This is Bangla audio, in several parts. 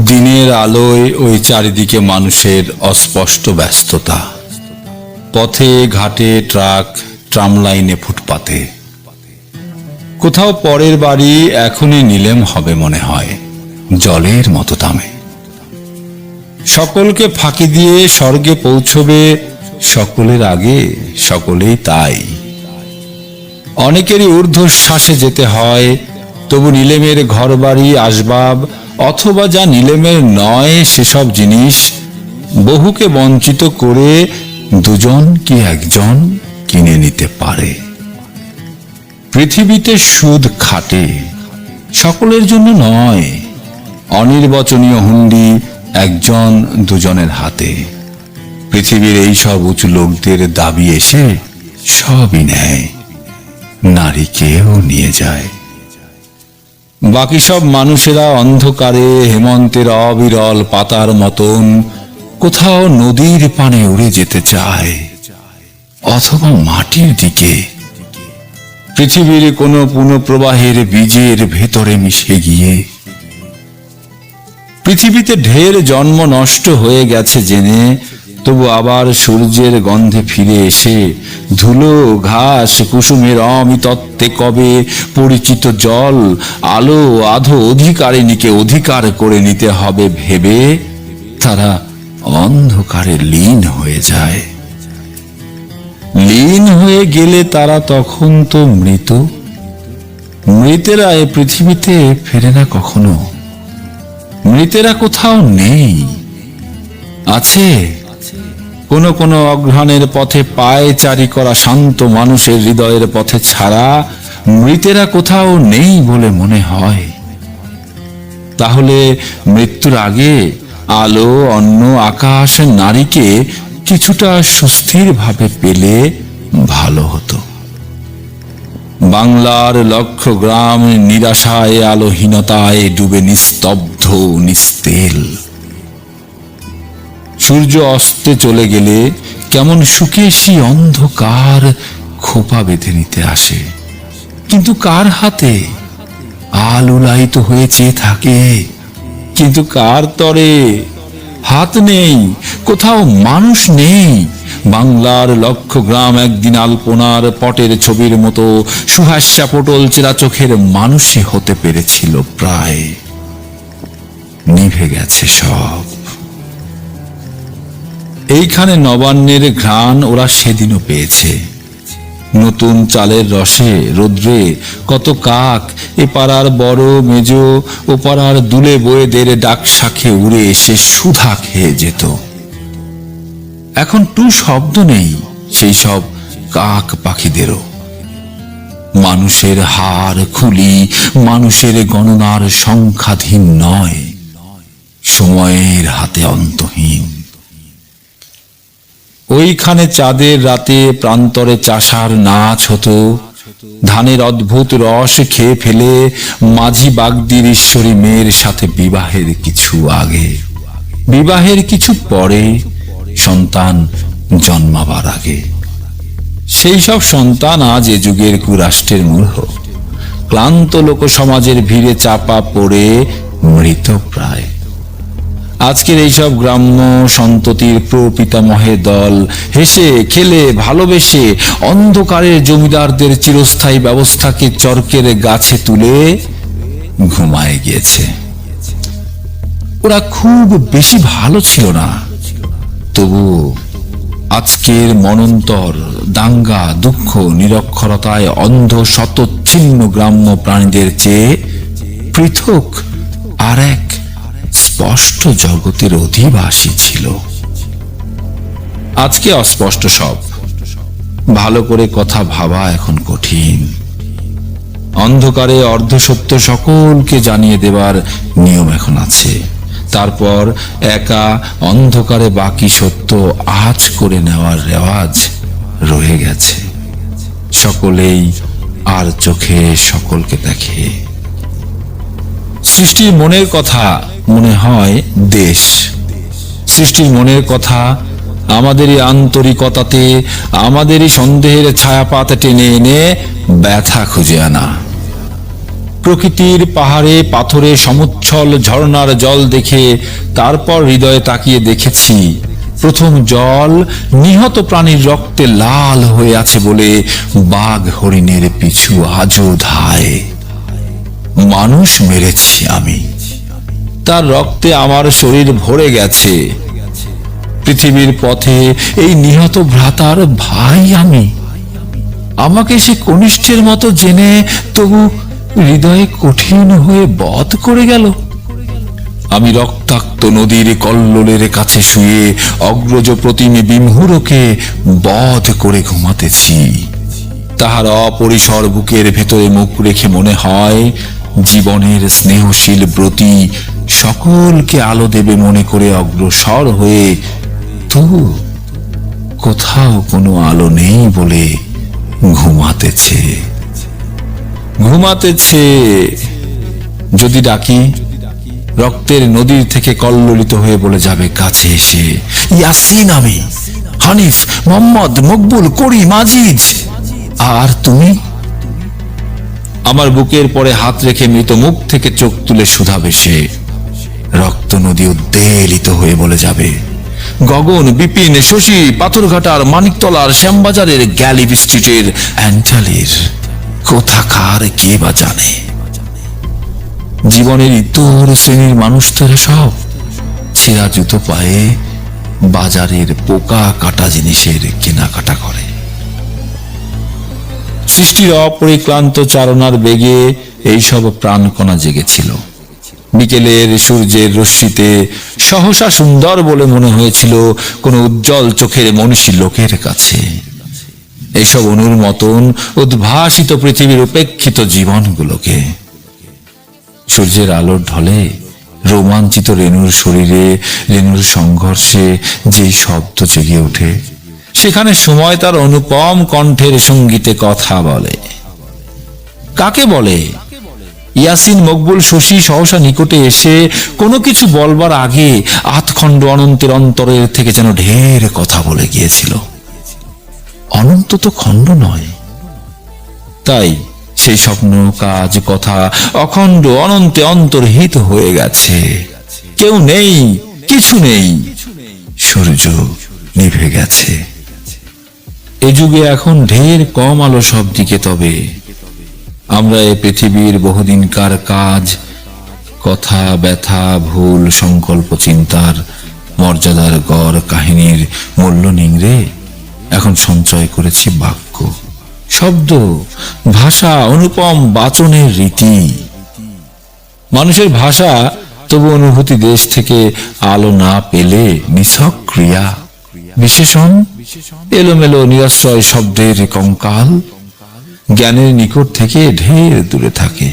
দিনের আলোয় ওই চারিদিকে মানুষের অস্পষ্ট ব্যস্ততা। পথে, ঘাটে, ট্রাক, ট্রাম লাইনে ফুটপাতে। কোথাও পরের বাড়ি এখনই নিলেম হবে মনে হয়, জলের মতো দামে সকলকে ফাঁকি দিয়ে স্বর্গে পৌঁছবে, সকলের আগে সকলেই তাই। অনেকেরই ঊর্ধ্বশ্বাসে যেতে হয়, তবু নিলেমের ঘরবাড়ি আসবাব অথবা যা নিলেমের নয় সেসব জিনিস, বহুকে বঞ্চিত করে দুজন কি একজন কিনে নিতে পারে? পৃথিবীতে সুদ খাটে, সকলের জন্য নয়, অনির্বচনীয় হুন্ডি একজন দুজনের হাতে। পৃথিবীর এই সব উঁচু লোকদের দাবি এসে সবই নেয়, নারীকেও নিয়ে যায়। বাকি সব মানুষেরা অন্ধকারে হেমন্তের অবিরল পাতার মতন কোথাও নদীর পানে উড়ে যেতে চায় অথবা মাটির দিকে। পৃথিবীর কোনো পুনঃপ্রবাহের বীজের ভেতরে মিশে গিয়ে। পৃথিবীতে ঢের জন্ম নষ্ট হয়ে গেছে জেনে তবু আবার সূর্যের গন্ধে ফিরে এসে ধুলো, ঘাস, কুসুমের অমিতত্বে কবে পরিচিত জল, আলো, আধো অধিকারিণীকে অধিকার করে নিতে হবে ভেবে তারা অন্ধকারে লীন হয়ে যায়। লীন হয়ে গেলে তারা তখন তো মৃত। মৃতেরা এ পৃথিবীতে ফেরে না কখনো। মৃতেরা কোথাও নেই। আছে কোন কোনো অঘ্রাণের পথে পায়ে চারি করা শান্ত মানুষের হৃদয়ের পথে ছাড়া মৃতেরা কোথাও নেই বলে মনে হয়। তাহলে মৃত্যুর আগে আলো অন্য আকাশ, নারীকে কিছুটা সুস্থির ভাবে পেলে ভালো হতো। বাংলার লক্ষ গ্রাম নিরাশায়, আলোহীনতায় ডুবে নিস্তব্ধ নিস্তেল। সূর্য অস্তে চলে গেলে কেমন সুকেশি অন্ধকার খোপা বেঁধে নিতে আসে। কিন্তু কার হাতে? আল উলাইত হয়ে চেয়ে থাকে। কিন্তু কার তরে? হাত নেই, কোথাও মানুষ নেই। বাংলার লক্ষ গ্রাম একদিন আলপনার পটের ছবির মতো সুহাস্যা পটল চেরা চোখের মানুষই হতে পেরেছিল প্রায়। নিভে গেছে সব। এইখানে নবান্নের ঘ্রাণ ওরা সেদিনও পেয়েছে। নতুন চালের রসে, রোদ্রে, কত কাক, এ পাড়ার বড় মেজ, ও পাড়ার দুলে বয়েদের ডাক শাখে উড়ে এসে সুধা খেয়ে যেত। এখন টু শব্দ নেই সেই সব কাক পাখিদেরও। মানুষের হার খুলি, মানুষের গণনার সংখ্যাধীন নয়। সময়ের হাতে অন্তহীন। ওইখানে চাঁদের রাতে প্রান্তরে চাষার নাচ হতো। ধানের অদ্ভুত রস খেয়ে ফেলে মাঝি বাগদির ঈশ্বরী মেয়ের সাথে বিবাহের কিছু আগে। বিবাহের কিছু পরে সন্তান জন্মাবার আগে। সেই সব সন্তান আজ এ যুগের কুরাষ্ট্রের মূর্খ ক্লান্ত লোক সমাজের ভিড়ে চাপা পড়ে মৃত প্রায় আজকের এইসব গ্রাম্য সন্ততির প্রপিতামহের দল হেসে, খেলে, ভালোবেসে অন্ধকারের জমিদারদের চিরস্থায়ী ব্যবস্থাকে চরকের গাছে তুলে ঘুমায় গিয়েছে। ওরা খুব বেশি ভালো ছিল না। তবু আজকের মনন্তর, দাঙ্গা, দুঃখ, নিরক্ষরতায় অন্ধ, শতচ্ছিন্ন গ্রাম্য প্রাণীদের চেয়ে পৃথক আর এক স্পষ্ট জগতের অধিবাসী ছিল। আজকে অস্পষ্ট সব। ভালো করে কথা ভাবা এখন কঠিন। অন্ধকারে অর্ধসত্য সকলকে জানিয়ে দেবার নিয়ম এখন আছে। তারপর একা অন্ধকারে বাকি সত্য আজ করে নেওয়ার রেওয়াজ রয়ে গেছে। সকলেই আর চোখে সকলকে দেখে। সৃষ্টির মনের কথা মনে হয় দেশ। সৃষ্টির মনের কথা আমাদেরই আন্তরিকতাতে, আমাদেরই সন্দেহের ছায়াপাত টেনে এনে ব্যথা খুঁজে আনা। প্রকৃতির পাহাড়ে পাথরে সমুচ্ছল ঝর্ণার জল দেখে তারপর হৃদয়ে তাকিয়ে দেখেছি, প্রথম জল নিহত প্রাণীর রক্তে লাল হয়ে আছে বলে বাঘ হরিণের পিছু আজও ধায়। মানুষ মেরেছি আমি। তার রক্তে আমার শরীর ভরে গেছে। পৃথিবীর পথে এই নিহত ভ্রাতার ভাই আমি। আমাকে সে কনিষ্ঠের মতো জেনে তবু হৃদয়ে কঠিন হয়ে বধ করে গেল। আমি রক্তাক্ত নদীর কল্লোলের কাছে শুয়ে অগ্রজ প্রতিমে বিমহুরকে বধ করে ঘুমাতেছি। তাহার অপরিসর বুকের ভেতরে মুখ রেখে মনে হয় জীবনের স্নেহশীল ব্রতী সকলকে আলো দেবে মনে করে অগ্রসর হয়ে তবু কোথাও কোনো আলো নেই বলে ঘুমাতেছে। ঘুমাতেছে। যদি ডাকি, রক্তের নদীর থেকে কল্লোলিত হয়ে বলে যাবে, কাছে এসে। ইয়াসিন আমি, হানিফ, মোহাম্মদ, মকবুল করি মাজিদ আর তুমি? আমার বুকের পরে হাত রেখে মৃত মুখ থেকে চোখ তুলে শুধাবে সে। রক্ত নদী উদ্বেলিত হয়ে বলে যাবে। গগন, বিপিন, শশী পাথরঘাটার মানিকতলার শ্যামবাজারের গ্যালিব স্ট্রিটের অ্যাঞ্চালির কোথাকার কে বা জানে? জীবনের ইতর শ্রেণির মানুষদের সব। ছেঁড়া জুতো পায়ে বাজারের পোকা কাটা জিনিসের কেনাকাটা করে। সৃষ্টির অপরিক্লান্ত চারণার বেগে এইসব প্রাণকণা জেগেছিল। বিকেলের সূর্যের রশ্মিতে সহসা সুন্দর বলে মনে হয়েছিল কোনো উজ্জ্বল চোখের মনীষী লোকের কাছে। এইসব অনুর মতন উদ্ভাসিত পৃথিবীর উপেক্ষিত জীবনগুলোকে। সূর্যের আলোর ঢলে রোমাঞ্চিত রেণুর শরীরে, রেণুর সংঘর্ষে যে শব্দ জেগে ওঠে সেখানে সময় তার অনুপম কণ্ঠের সঙ্গীতে কথা বলে। কাকে বলে? ইয়াসিন মকবুল শশী সহসা নিকটে এসে কোনো কিছু বলবার আগে আতখণ্ড অনন্তের অন্তরের থেকে যেন ঢের কথা বলে গিয়েছিল। অনন্ত তো খণ্ড নয়। তাই সেই স্বপ্ন, কাজ, কথা অখণ্ড, অনন্তে অন্তর্হিত হয়ে গেছে। কেউ নেই, কিছু নেই। সূর্য নিভে গেছে। এ যুগে এখন ঢের কম আলো সব দিকে তবে। আমরা এ পৃথিবীর বহুদিনকার কাজ, কথা, ব্যথা, ভুল, সংকল্প, চিন্তার মর্যাদার গড় কাহিনীর মূল্য নিংড়ে এখন সঞ্চয় করেছি বাক্য, শব্দ, ভাষা, অনুপম, বাচনের রীতি। মানুষের ভাষা তবু অনুভূতি দেশ থেকে আলো না পেলে নিছক ক্রিয়া। বিশেষণ এলোমেলো নিরাশ্রয় শব্দের কঙ্কাল জ্ঞানের নিকট থেকে ঢের দূরে থাকে।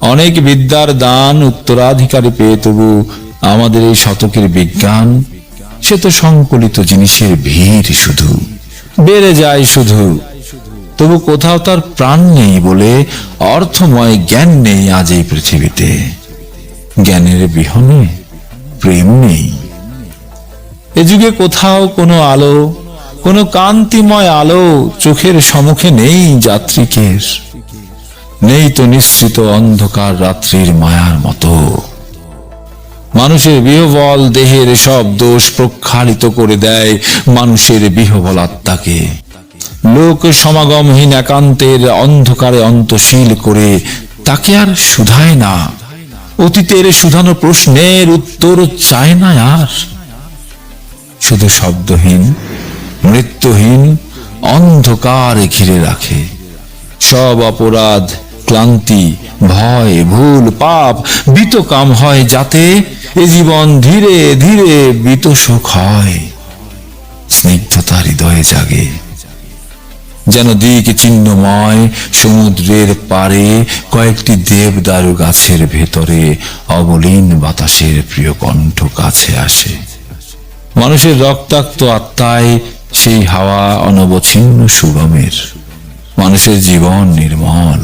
অনেক বিদ্যার দান উত্তরাধিকারী পেয়ে তবু আমাদের এই শতকের বিজ্ঞান, সে তো সংকলিত জিনিসের ভিড় শুধু। বেড়ে যায় শুধু। তবু কোথাও তার প্রাণ নেই বলে অর্থময় জ্ঞান নেই আজ এই পৃথিবীতে। জ্ঞানের বিহনে প্রেম নেই। এ যুগে কোথাও কোনো আলো, কোনো কান্তিময় আলো চোখের সম্মুখে নেই যাত্রীকের। নেই তো নিশ্চিত অন্ধকার রাত্রির মায়ার মতো। মানুষের বিহবল দেহের সব দোষ প্রক্ষালিত করে দেয় মানুষের বিহবল আত্মাকে। লোক সমাগমহীন একান্তের অন্ধকারে অন্তশীল করে তাকে আর শুধায় না। অতীতের শুধানো প্রশ্নের উত্তর চায় না আর। শুধু শব্দহীন, মৃত্যুহীন, অন্ধকার ঘিরে রাখে। সব অপরাধ, ক্লান্তি, ভয়, ভুল, পাপ বিতকাম হয় যাতে এ জীবন ধীরে ধীরে বিতসুখ হয়। স্নিগ্ধতা হৃদয়ে জাগে। যেন দিক চিহ্নময় সমুদ্রের পারে কয়েকটি দেবদারু গাছের ভেতরে অবলীন বাতাসের প্রিয় কণ্ঠ কাছে আসে। মানুষের রক্তাক্ত আত্মায় সেই হাওয়া অনবচ্ছিন্ন সুগমের, মানুষের জীবন নির্মল।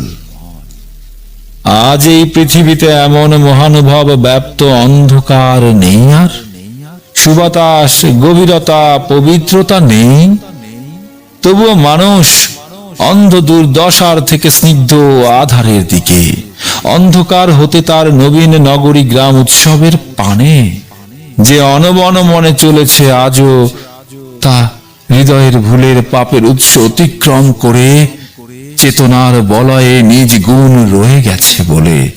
আজ এই পৃথিবীতে এমন মহানুভব ব্যাপ্ত অন্ধকার নেই আর? সুবাতাস, গভীরতা, পবিত্রতা নেই? তবুও মানুষ অন্ধ দুর্দশার থেকে স্নিগ্ধ আধারের দিকে, অন্ধকার হতে তার নবীন নগরী গ্রাম উৎসবের পানে। যে অনবন মনে চলেছে, আজও তা হৃদয়ের ভুলের পাপের উৎস অতিক্রম করে, চেতনার বলয়ে নিজ গুণ রয়ে গেছে বলে